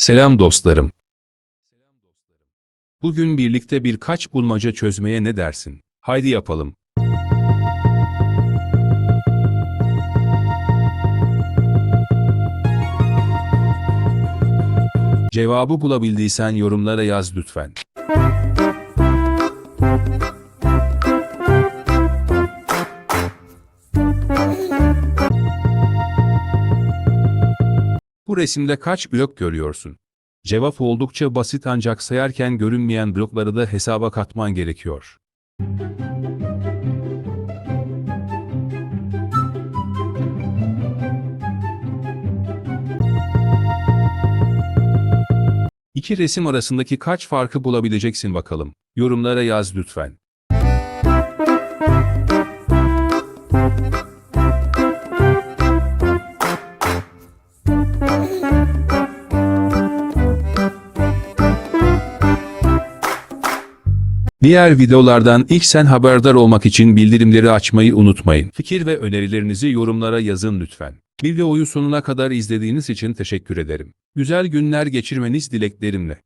Selam dostlarım. Bugün birlikte birkaç bulmaca çözmeye ne dersin? Haydi yapalım. Cevabı bulabildiysen yorumlara yaz lütfen. Bu resimde kaç blok görüyorsun? Cevap oldukça basit ancak sayarken görünmeyen blokları da hesaba katman gerekiyor. İki resim arasındaki kaç farkı bulabileceksin bakalım. Yorumlara yaz lütfen. Diğer videolardan ilk sen haberdar olmak için bildirimleri açmayı unutmayın. Fikir ve önerilerinizi yorumlara yazın lütfen. Videoyu sonuna kadar izlediğiniz için teşekkür ederim. Güzel günler geçirmeniz dileklerimle.